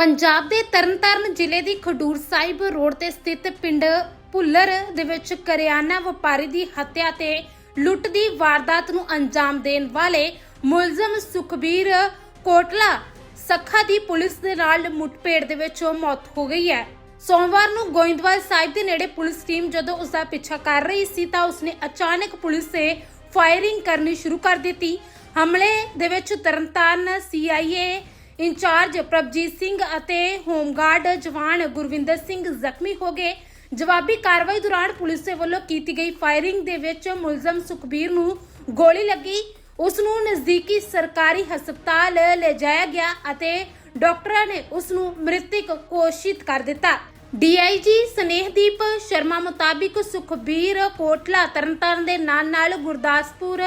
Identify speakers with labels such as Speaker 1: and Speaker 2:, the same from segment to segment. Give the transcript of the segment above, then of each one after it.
Speaker 1: ਪੰਜਾਬ ਦੇ ਤਰਨਤਾਰਨ ਜ਼ਿਲ੍ਹੇ ਦੀ ਖਡੂਰ ਸਾਹਿਬ ਰੋਡ ਤੇ ਸਥਿਤ ਪਿੰਡ ਭੁੱਲਰ ਦੇ ਵਿੱਚ ਕਰਿਆਨਾ ਵਪਾਰੀ ਦੀ ਹੱਤਿਆ ਤੇ ਲੁੱਟ ਦੀ ਵਾਰਦਾਤ ਨੂੰ ਅੰਜਾਮ ਦੇਣ ਵਾਲੇ ਮੁਲਜ਼ਮ ਸੁਖਬੀਰ ਕੋਟਲਾ ਸੱਖਾ ਦੀ ਪੁਲਿਸ ਦੇ ਨਾਲ ਮੁੱਠਭੇੜ ਦੇ ਵਿੱਚ ਮੌਤ ਹੋ ਗਈ ਹੈ। ਸੋਮਵਾਰ ਨੂੰ ਗੋਇੰਦਵਾਲ ਸਾਹਿਬ ਦੇ ਨੇੜੇ ਪੁਲਿਸ ਟੀਮ ਜਦੋਂ ਉਸ ਦਾ ਪਿੱਛਾ ਕਰ ਰਹੀ ਸੀ ਤਾਂ ਉਸਨੇ ਅਚਾਨਕ ਪੁਲਿਸ ਤੇ ਫਾਇਰਿੰਗ ਕਰਨੀ ਸ਼ੁਰੂ ਕਰ ਦਿੱਤੀ। ਹਮਲੇ ਦੇ ਵਿੱਚ ਤਰਨਤਾਰਨ ਸੀਆਈਏ ਇੰਚਾਰਜ ਪ੍ਰਭਜੀਤ ਸਿੰਘ ਅਤੇ ਹੋਮਗਾਰਡ ਜਵਾਨ ਗੁਰਵਿੰਦਰ ਸਿੰਘ ਜ਼ਖਮੀ ਹੋ ਗਏ। ਜਵਾਬੀ ਕਾਰਵਾਈ ਦੌਰਾਨ ਪੁਲਿਸ ਦੇ ਵੱਲੋਂ ਕੀਤੀ ਗਈ ਫਾਇਰਿੰਗ ਦੇ ਵਿੱਚ ਮੁਲਜ਼ਮ ਸੁਖਬੀਰ ਨੂੰ ਗੋਲੀ ਲੱਗੀ। ਉਸ ਨੂੰ ਨਜ਼ਦੀਕੀ ਸਰਕਾਰੀ ਹਸਪਤਾਲ ਲਿਜਾਇਆ ਗਿਆ ਅਤੇ ਡਾਕਟਰਾਂ ਨੇ ਉਸ ਨੂੰ ਮ੍ਰਿਤਕ ਘੋਸ਼ਿਤ ਕਰ ਦਿੱਤਾ। ਡੀਆਈਜੀ ਸਨੇਹਦੀਪ ਸ਼ਰਮਾ ਮੁਤਾਬਿਕ ਸੁਖਬੀਰ ਕੋਟਲਾ ਤਰਨਤਾਰਨ ਦੇ ਨਾਲ ਨਾਲ ਗੁਰਦਾਸਪੁਰ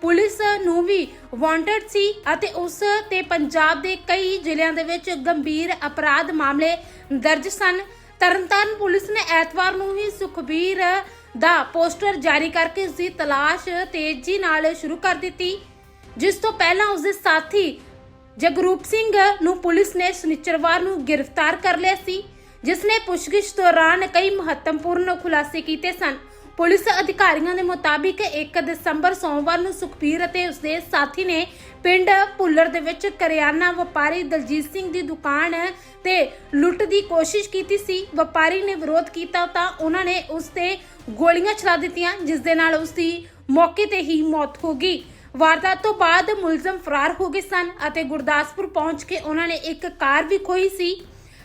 Speaker 1: ਪੁਲਿਸ ਨੂੰ ਵੀ ਵਾਂਟਡ ਸੀ ਅਤੇ ਉਸ ਤੇ ਪੰਜਾਬ ਦੇ ਕਈ ਜ਼ਿਲ੍ਹਿਆਂ ਦੇ ਵਿੱਚ ਗੰਭੀਰ ਅਪਰਾਧ ਮਾਮਲੇ ਦਰਜ ਸਨ। ਤਰਨਤਾਰਨ ਪੁਲਿਸ ਨੇ ਐਤਵਾਰ ਨੂੰ ਹੀ ਸੁਖਬੀਰ ਦਾ ਪੋਸਟਰ ਜਾਰੀ ਕਰਕੇ ਉਸ ਦੀ ਤਲਾਸ਼ ਤੇਜ਼ੀ ਨਾਲ ਸ਼ੁਰੂ ਕਰ ਦਿੱਤੀ, ਜਿਸ ਤੋਂ ਪਹਿਲਾਂ ਉਸ ਦੇ ਸਾਥੀ ਜਗਰੂਪ ਸਿੰਘ ਨੂੰ ਪੁਲਿਸ ਨੇ ਸ਼ਨੀਚਰਵਾਰ ਨੂੰ ਗ੍ਰਿਫਤਾਰ ਕਰ ਲਿਆ ਸੀ, ਜਿਸ ਨੇ ਪੁੱਛਗਿੱਛ ਦੌਰਾਨ ਕਈ ਮਹੱਤਵਪੂਰਨ ਖੁਲਾਸੇ ਕੀਤੇ ਸਨ। ਪੁਲਿਸ ਅਧਿਕਾਰੀਆਂ ਦੇ ਮੁਤਾਬਿਕ 1 ਦਸੰਬਰ ਸੋਮਵਾਰ ਨੂੰ ਸੁਖਬੀਰ ਅਤੇ ਉਸਦੇ ਸਾਥੀ ਨੇ ਪਿੰਡ ਭੁੱਲਰ ਦੇ ਵਿੱਚ ਕਰਿਆਨਾ ਵਪਾਰੀ ਦਲਜੀਤ ਸਿੰਘ ਦੀ ਦੁਕਾਨ ਤੇ ਲੁੱਟ ਦੀ ਕੋਸ਼ਿਸ਼ ਕੀਤੀ ਸੀ। ਵਪਾਰੀ ਨੇ ਵਿਰੋਧ ਕੀਤਾ ਤਾਂ ਉਹਨਾਂ ਨੇ ਉਸ ਤੇ ਗੋਲੀਆਂ ਚਲਾ ਦਿੱਤੀਆਂ, ਜਿਸ ਦੇ ਨਾਲ ਉਸ ਦੀ ਮੌਕੇ ਤੇ ਹੀ ਮੌਤ ਹੋ ਗਈ। ਵਾਰਦਾਤ ਤੋਂ ਬਾਅਦ ਮੁਲਜ਼ਮ ਫਰਾਰ ਹੋ ਗਏ ਸਨ ਅਤੇ ਗੁਰਦਾਸਪੁਰ ਪਹੁੰਚ ਕੇ ਉਹਨਾਂ ਨੇ ਇੱਕ ਕਾਰ ਵੀ ਖੋਹੀ ਸੀ।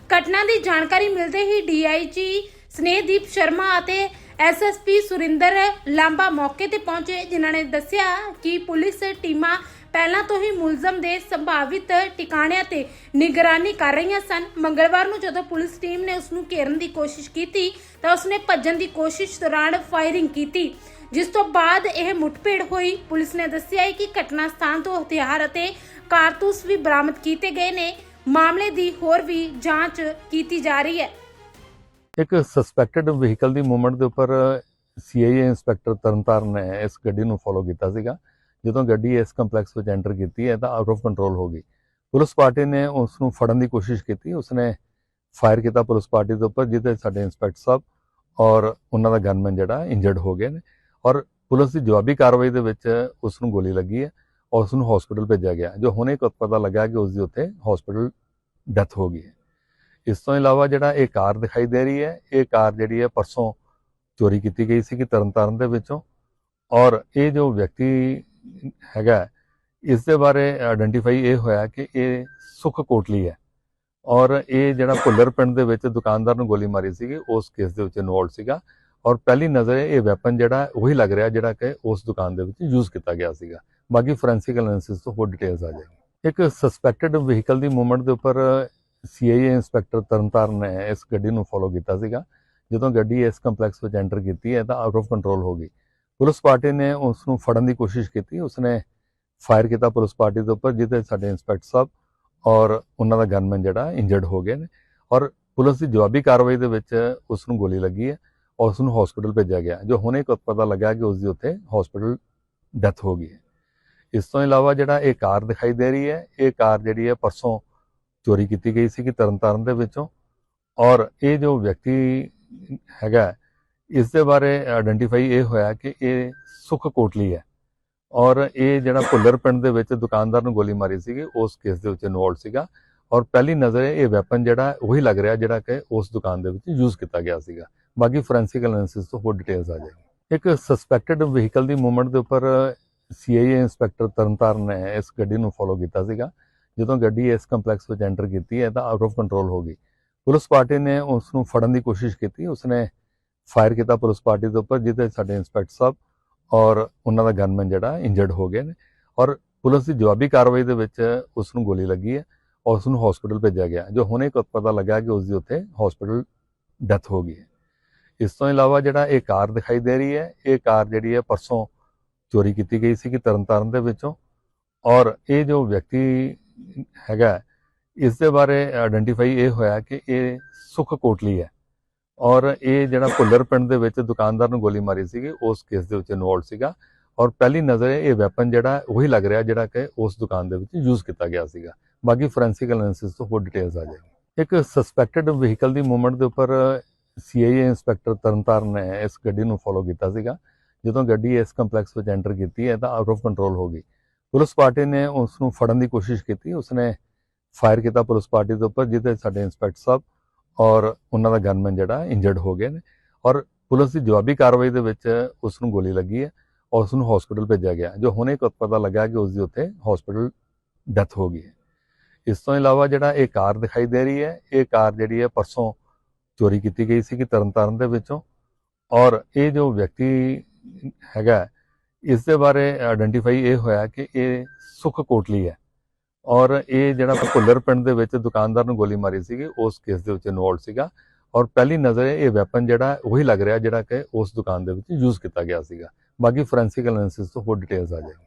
Speaker 1: ਘਟਨਾ ਦੀ ਜਾਣਕਾਰੀ ਮਿਲਦੇ ਹੀ ਡੀਆਈਜੀ ਸਨੇਹਦੀਪ ਸ਼ਰਮਾ ਅਤੇ ਐਸਐਸਪੀ ਸੁਰਿੰਦਰ ਲਾਂਬਾ ਮੌਕੇ ਤੇ ਪਹੁੰਚੇ, ਜਿਨ੍ਹਾਂ ਨੇ ਦੱਸਿਆ ਕਿ ਪੁਲਿਸ ਟੀਮਾਂ ਪਹਿਲਾਂ ਤੋਂ ਹੀ ਮੁਲਜ਼ਮ ਦੇ ਸੰਭਾਵਿਤ ਟਿਕਾਣਿਆਂ ਤੇ ਨਿਗਰਾਨੀ ਕਰ ਰਹੀਆਂ ਸਨ। ਮੰਗਲਵਾਰ ਨੂੰ ਜਦੋਂ ਪੁਲਿਸ ਟੀਮ ਨੇ ਉਸ ਨੂੰ ਘੇਰਨ ਦੀ ਕੋਸ਼ਿਸ਼ ਕੀਤੀ, ਤਾਂ ਉਸਨੇ ਭੱਜਣ ਦੀ ਕੋਸ਼ਿਸ਼ ਦੌਰਾਨ ਫਾਇਰਿੰਗ ਕੀਤੀ, ਜਿਸ ਤੋਂ ਬਾਅਦ ਇਹ ਮੁੱਠਭੇੜ ਹੋਈ। ਪੁਲਿਸ ਨੇ ਦੱਸਿਆ ਹੈ ਕਿ ਘਟਨਾ ਸਥਾਨ ਤੋਂ ਹਥਿਆਰ ਅਤੇ ਕਾਰਤੂਸ ਵੀ ਬਰਾਮਦ ਕੀਤੇ ਗਏ ਨੇ। ਮਾਮਲੇ ਦੀ ਹੋਰ ਵੀ ਜਾਂਚ ਕੀਤੀ ਜਾ ਰਹੀ ਹੈ।
Speaker 2: ਇੱਕ ਸਸਪੈਕਟਡ ਵਹੀਕਲ ਦੀ ਮੂਵਮੈਂਟ ਦੇ ਉੱਪਰ ਸੀਆਈਏ ਇੰਸਪੈਕਟਰ ਤਰਨਤਾਰਨ ਨੇ ਇਸ ਗੱਡੀ ਨੂੰ ਫੋਲੋ ਕੀਤਾ ਸੀਗਾ। ਜਦੋਂ ਗੱਡੀ ਇਸ ਕੰਪਲੈਕਸ ਵਿੱਚ ਐਂਟਰ ਕੀਤੀ ਹੈ ਤਾਂ ਆਊਟ ਆਫ ਕੰਟਰੋਲ ਹੋ ਗਈ। ਪੁਲਿਸ ਪਾਰਟੀ ਨੇ ਉਸ ਨੂੰ ਫੜਨ ਦੀ ਕੋਸ਼ਿਸ਼ ਕੀਤੀ। ਉਸਨੇ ਫਾਇਰ ਕੀਤਾ ਪੁਲਿਸ ਪਾਰਟੀ ਦੇ ਉੱਪਰ, ਜਿਹਦੇ ਸਾਡੇ ਇੰਸਪੈਕਟਰ ਸਾਹਿਬ ਔਰ ਉਹਨਾਂ ਦਾ ਗਨਮੈਨ ਜਿਹੜਾ ਇੰਜਰਡ ਹੋ ਗਏ ਨੇ। ਔਰ ਪੁਲਿਸ ਦੀ ਜਵਾਬੀ ਕਾਰਵਾਈ ਦੇ ਵਿੱਚ ਉਸ ਨੂੰ ਗੋਲੀ ਲੱਗੀ ਹੈ ਔਰ ਉਸ ਨੂੰ ਹਸਪੀਟਲ ਭੇਜਿਆ ਗਿਆ। ਜੋ ਹੁਣੇ ਕ- ਪਤਾ ਲੱਗਾ ਕਿ ਉਸ ਦੀ ਉੱਥੇ ਹਸਪੀਟਲ ਡੈਥ ਹੋ ਗਈ ਹੈ। ਇਸ ਤੋਂ ਇਲਾਵਾ ਜਿਹੜਾ ਇਹ ਕਾਰ ਦਿਖਾਈ ਦੇ ਰਹੀ ਹੈ, ਇਹ ਕਾਰ ਜਿਹੜੀ ਹੈ ਪਰਸੋਂ ਚੋਰੀ ਕੀਤੀ ਗਈ ਸੀ ਕਿ ਤਰਨਤਾਰਨ ਦੇ ਵਿੱਚੋਂ ਔਰ ਇਹ ਜੋ ਵਿਅਕਤੀ ਹੈਗਾ ਇਸ ਦੇ ਬਾਰੇ ਆਇਡੈਂਟੀਫਾਈ ਇਹ ਹੋਇਆ ਕਿ ਇਹ ਸੁਖ ਕੋਟਲੀ ਹੈ ਔਰ ਇਹ ਜਿਹੜਾ ਭੁੱਲਰ ਪਿੰਡ ਦੇ ਵਿੱਚ ਦੁਕਾਨਦਾਰ ਨੂੰ ਗੋਲੀ ਮਾਰੀ ਸੀਗੀ, ਉਸ ਕੇਸ ਦੇ ਵਿੱਚ ਇਨਵੋਲਡ ਸੀਗਾ ਔਰ ਪਹਿਲੀ ਨਜ਼ਰ ਇਹ ਵੈਪਨ ਜਿਹੜਾ ਉਹੀ ਲੱਗ ਰਿਹਾ ਜਿਹੜਾ ਕਿ ਉਸ ਦੁਕਾਨ ਦੇ ਵਿੱਚ ਯੂਜ਼ ਕੀਤਾ ਗਿਆ ਸੀਗਾ। ਬਾਕੀ ਫੋਰੈਂਸਿਕ ਐਨਾਲਿਸਿਸ ਤੋਂ ਹੋਰ ਡਿਟੇਲਸ ਆ ਜਾਏਗੀ। ਇੱਕ ਸਸਪੈਕਟਡ ਵਹੀਕਲ ਦੀ ਮੂਵਮੈਂਟ ਦੇ ਉੱਪਰ ਸੀਆਈਏ ਇੰਸਪੈਕਟਰ ਤਰਨਤਾਰਨ ਨੇ ਇਸ ਗੱਡੀ ਨੂੰ ਫੋਲੋ ਕੀਤਾ ਸੀਗਾ। ਜਦੋਂ ਗੱਡੀ ਇਸ ਕੰਪਲੈਕਸ ਵਿੱਚ ਐਂਟਰ ਕੀਤੀ ਹੈ ਤਾਂ ਆਊਟ ਆਫ ਕੰਟਰੋਲ ਹੋ ਗਈ। ਪੁਲਿਸ ਪਾਰਟੀ ਨੇ ਉਸ ਨੂੰ ਫੜਨ ਦੀ ਕੋਸ਼ਿਸ਼ ਕੀਤੀ। ਉਸਨੇ ਫਾਇਰ ਕੀਤਾ ਪੁਲਿਸ ਪਾਰਟੀ ਦੇ ਉੱਪਰ, ਜਿਹਦੇ ਸਾਡੇ ਇੰਸਪੈਕਟਰ ਸਾਹਿਬ ਔਰ ਉਹਨਾਂ ਦਾ ਗਨਮੈਨ ਜਿਹੜਾ ਇੰਜਰਡ ਹੋ ਗਏ ਨੇ। ਔਰ ਪੁਲਿਸ ਦੀ ਜਵਾਬੀ ਕਾਰਵਾਈ ਦੇ ਵਿੱਚ ਉਸ ਨੂੰ ਗੋਲੀ ਲੱਗੀ ਹੈ ਔਰ ਉਸ ਨੂੰ ਹਸਪੀਟਲ ਭੇਜਿਆ ਗਿਆ, ਜੋ ਹੁਣੇ ਕ- ਪਤਾ ਲੱਗਾ ਕਿ ਉਸ ਦੀ ਉੱਥੇ ਹਸਪੀਟਲ ਡੈਥ ਹੋ ਗਈ ਹੈ। ਇਸ ਤੋਂ ਇਲਾਵਾ ਜਿਹੜਾ ਇਹ ਕਾਰ ਦਿਖਾਈ ਦੇ ਰਹੀ ਹੈ, ਇਹ ਕਾਰ ਜਿਹੜੀ ਹੈ ਪਰਸੋਂ ਚੋਰੀ ਕੀਤੀ ਗਈ ਸੀ ਕਿ ਤਰਨਤਾਰਨ ਦੇ ਵਿੱਚੋਂ। ਔਰ ਇਹ ਜੋ ਵਿਅਕਤੀ ਹੈਗਾ ਇਸ ਦੇ ਬਾਰੇ ਆਇਡੈਂਟੀਫਾਈ ਇਹ ਹੋਇਆ ਕਿ ਇਹ ਸੁਖ ਕੋਟਲੀ ਹੈ। ਔਰ ਇਹ ਜਿਹੜਾ ਭੁੱਲਰ ਪਿੰਡ ਦੇ ਵਿੱਚ ਦੁਕਾਨਦਾਰ ਨੂੰ ਗੋਲੀ ਮਾਰੀ ਸੀਗੀ, ਉਸ ਕੇਸ ਦੇ ਵਿੱਚ ਇਨਵੋਲਡ ਸੀਗਾ। ਔਰ ਪਹਿਲੀ ਨਜ਼ਰ ਇਹ ਵੈਪਨ ਜਿਹੜਾ ਉਹੀ ਲੱਗ ਰਿਹਾ ਜਿਹੜਾ ਕਿ ਉਸ ਦੁਕਾਨ ਦੇ ਵਿੱਚ ਯੂਜ਼ ਕੀਤਾ ਗਿਆ ਸੀਗਾ। ਬਾਕੀ ਫੋਰੈਂਸਿਕ ਐਨਾਲਿਸਿਸ ਤੋਂ ਹੋਰ ਡਿਟੇਲਸ ਆ ਜਾਏਗੀ। ਇੱਕ ਸਸਪੈਕਟਡ ਵਹੀਕਲ ਦੀ ਮੂਵਮੈਂਟ ਦੇ ਉੱਪਰ ਸੀਆਈਏ ਇੰਸਪੈਕਟਰ ਤਰਨਤਾਰਨ ਨੇ ਇਸ ਗੱਡੀ ਨੂੰ ਫੋਲੋ ਕੀਤਾ ਸੀਗਾ। ਜਦੋਂ ਗੱਡੀ ਇਸ ਕੰਪਲੈਕਸ ਵਿੱਚ ਐਂਟਰ ਕੀਤੀ ਹੈ, ਤਾਂ ਆਊਟ ਆਫ ਕੰਟਰੋਲ ਹੋ ਗਈ। ਪੁਲਿਸ ਪਾਰਟੀ ਨੇ ਉਸ ਨੂੰ ਫੜਨ ਦੀ ਕੋਸ਼ਿਸ਼ ਕੀਤੀ। ਉਸਨੇ ਫਾਇਰ ਕੀਤਾ ਪੁਲਿਸ ਪਾਰਟੀ ਦੇ ਉੱਪਰ, ਜਿਹਦੇ ਸਾਡੇ ਇੰਸਪੈਕਟਰ ਸਾਹਿਬ ਔਰ ਉਹਨਾਂ ਦਾ ਗਨਮੈਨ ਜਿਹੜਾ ਇੰਜਰਡ ਹੋ ਗਏ ਨੇ ਔਰ ਪੁਲਿਸ ਦੀ ਜਵਾਬੀ ਕਾਰਵਾਈ ਦੇ ਵਿੱਚ ਉਸ ਨੂੰ ਗੋਲੀ ਲੱਗੀ ਹੈ ਔਰ ਉਸ ਨੂੰ ਹਸਪੀਟਲ ਭੇਜਿਆ ਗਿਆ। ਜੋ ਹੁਣੇ ਕ- ਪਤਾ ਲੱਗਾ ਕਿ ਉਸ ਦੀ ਉੱਥੇ ਹਸਪੀਟਲ ਡੈਥ ਹੋ ਗਈ ਹੈ। ਇਸ ਤੋਂ ਇਲਾਵਾ ਜਿਹੜਾ ਇਹ ਕਾਰ ਦਿਖਾਈ ਦੇ ਰਹੀ ਹੈ, ਇਹ ਕਾਰ ਜਿਹੜੀ ਹੈ ਪਰਸੋਂ ਚੋਰੀ ਕੀਤੀ ਗਈ ਸੀ ਕਿ ਤਰਨਤਾਰਨ ਦੇ ਵਿੱਚੋਂ ਔਰ ਇਹ ਜੋ ਵਿਅਕਤੀ ਹੈਗਾ ਇਸ ਦੇ ਬਾਰੇ ਆਇਡੈਂਟੀਫਾਈ ਇਹ ਹੋਇਆ ਕਿ ਇਹ ਸੁਖ ਕੋਟਲੀ ਹੈ। ਔਰ ਇਹ ਜਿਹੜਾ ਭੁੱਲਰ ਪਿੰਡ ਦੇ ਵਿੱਚ ਦੁਕਾਨਦਾਰ ਨੂੰ ਗੋਲੀ ਮਾਰੀ ਸੀਗੀ, ਉਸ ਕੇਸ ਦੇ ਵਿੱਚ ਇਨਵੋਲਡ ਸੀਗਾ। ਔਰ ਪਹਿਲੀ ਨਜ਼ਰ ਇਹ ਵੈਪਨ ਜਿਹੜਾ ਉਹੀ ਲੱਗ ਰਿਹਾ ਜਿਹੜਾ ਕਿ ਉਸ ਦੁਕਾਨ ਦੇ ਵਿੱਚ ਯੂਜ਼ ਕੀਤਾ ਗਿਆ ਸੀਗਾ। ਬਾਕੀ ਫੋਰੈਂਸਿਕ ਐਨਾਲਿਸਿਸ ਤੋਂ ਹੋਰ ਡਿਟੇਲਸ ਆ ਜਾਏਗੀ। ਇੱਕ ਸਸਪੈਕਟਡ ਵਹੀਕਲ ਦੀ ਮੂਵਮੈਂਟ ਦੇ ਉੱਪਰ ਸੀਆਈਏ ਇੰਸਪੈਕਟਰ ਤਰਨਤਾਰਨ ਨੇ ਇਸ ਗੱਡੀ ਨੂੰ ਫੋਲੋ ਕੀਤਾ ਸੀਗਾ। ਜਦੋਂ ਗੱਡੀ ਇਸ ਕੰਪਲੈਕਸ ਵਿੱਚ ਐਂਟਰ ਕੀਤੀ ਹੈ, ਤਾਂ ਆਊਟ ਆਫ ਕੰਟਰੋਲ ਹੋ ਗਈ। ਪੁਲਿਸ ਪਾਰਟੀ ਨੇ ਉਸ ਨੂੰ ਫੜਨ ਦੀ ਕੋਸ਼ਿਸ਼ ਕੀਤੀ। ਉਸਨੇ ਫਾਇਰ ਕੀਤਾ ਪੁਲਿਸ ਪਾਰਟੀ ਦੇ ਉੱਪਰ ਜਿਹਦੇ ਸਾਡੇ ਇੰਸਪੈਕਟਰ ਸਾਹਿਬ ਔਰ ਉਹਨਾਂ ਦਾ ਗਨਮੈਨ ਜਿਹੜਾ ਇੰਜਰਡ ਹੋ ਗਏ ਨੇ ਔਰ ਪੁਲਿਸ ਦੀ ਜਵਾਬੀ ਕਾਰਵਾਈ ਦੇ ਵਿੱਚ ਉਸ ਨੂੰ ਗੋਲੀ ਲੱਗੀ ਹੈ ਔਰ ਉਸ ਨੂੰ ਹਸਪੀਟਲ ਭੇਜਿਆ ਗਿਆ। ਜੋ ਹੁਣੇ ਕ- ਪਤਾ ਲੱਗਾ ਕਿ ਉਸ ਦੀ ਉੱਥੇ ਹਸਪੀਟਲ ਡੈਥ ਹੋ ਗਈ ਹੈ। ਇਸ ਤੋਂ ਇਲਾਵਾ ਜਿਹੜਾ ਇਹ ਕਾਰ ਦਿਖਾਈ ਦੇ ਰਹੀ ਹੈ, ਇਹ ਕਾਰ ਜਿਹੜੀ ਹੈ ਪਰਸੋਂ ਚੋਰੀ ਕੀਤੀ ਗਈ ਸੀ ਕਿ ਤਰਨਤਾਰਨ ਦੇ ਵਿੱਚੋਂ ਔਰ ਇਹ ਜੋ ਵਿਅਕਤੀ ਹੈਗਾ ਇਸ ਦੇ ਬਾਰੇ ਆਇਡੈਂਟੀਫਾਈ ਇਹ ਹੋਇਆ ਕਿ ਇਹ ਸੁਖ ਕੋਟਲੀ ਹੈ। ਔਰ ਇਹ ਜਿਹੜਾ ਭੁੱਲਰ ਪਿੰਡ ਦੇ ਵਿੱਚ ਦੁਕਾਨਦਾਰ ਨੂੰ ਗੋਲੀ ਮਾਰੀ ਸੀਗੀ, ਉਸ ਕੇਸ ਦੇ ਵਿੱਚ ਇਨਵੋਲਡ ਸੀਗਾ। ਔਰ ਪਹਿਲੀ ਨਜ਼ਰ ਇਹ ਵੈਪਨ ਜਿਹੜਾ, ਉਹੀ ਲੱਗ ਰਿਹਾ ਜਿਹੜਾ ਕਿ ਉਸ ਦੁਕਾਨ ਦੇ ਵਿੱਚ ਯੂਜ਼ ਕੀਤਾ ਗਿਆ ਸੀਗਾ। ਬਾਕੀ ਫੋਰੈਂਸਿਕ ਐਨਾਲਿਸਿਸ ਤੋਂ ਹੋਰ ਡਿਟੇਲਸ ਆ ਜਾਏਗੀ।